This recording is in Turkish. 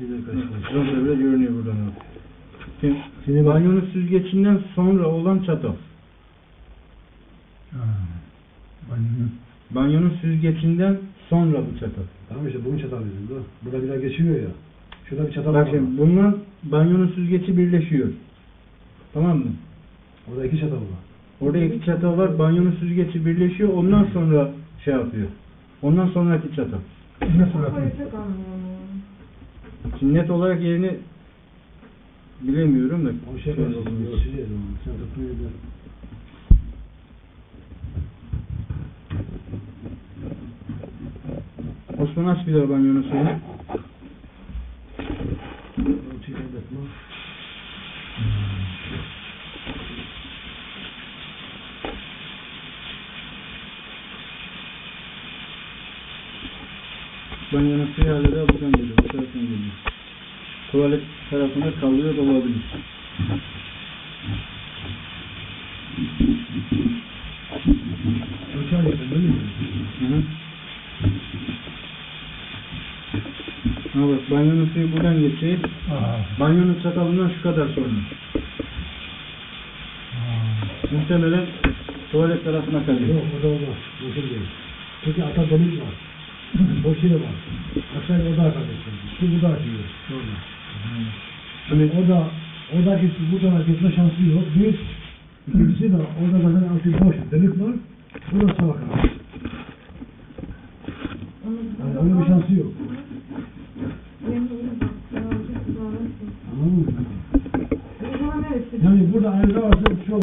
Bir. Şurada bile görünüyor buradan. Şimdi, Şimdi banyonun süzgecinden sonra olan çatal. Ha. Banyonun. Banyonun süzgecinden sonra bu çatal. Tamam işte bunun çatalı bizim bu. Burada bir daha geçiyor ya. Şurada bir çatal Bak var. şimdi bununla banyonun süzgeci birleşiyor. Tamam mı? Orada iki çatal var. Orada iki çatal var. Banyonun süzgeci birleşiyor. Ondan sonra şey yapıyor. Ondan sonraki çatal. Ne sonra? Koyacak anlamı. Şimdi net olarak yerini bilemiyorum da. O şey olsun. Onu. Sen da. Osman aç bir daha banyonun suyunu. O tüyden bakma. Banyonun suyu hala da buradan geliyor. Bu taraftan geliyor. Tuvalet tarafında kalıyor da olabilir. Uçar yakın değil mi? Hı hı. Ha bak banyonun suyu buradan. Aa. Banyonun çatalından şu kadar sonra. Muhtemelen tuvalet tarafına kalıyor. Yok orada olmaz. Mümkün değil. Çünkü ata delik var. Boş yeri var. Aşağıya oda arkadaşlar. Su burada açıyor. Normal. Hani orada oradaki su bu tarafa geçme şansı yok. Bir. İkincisi de orada zaten altı boş. Delik var. Burada su akar. Yani onun bir şansı yok. Anladın mı? Yani burada ayrıca varsa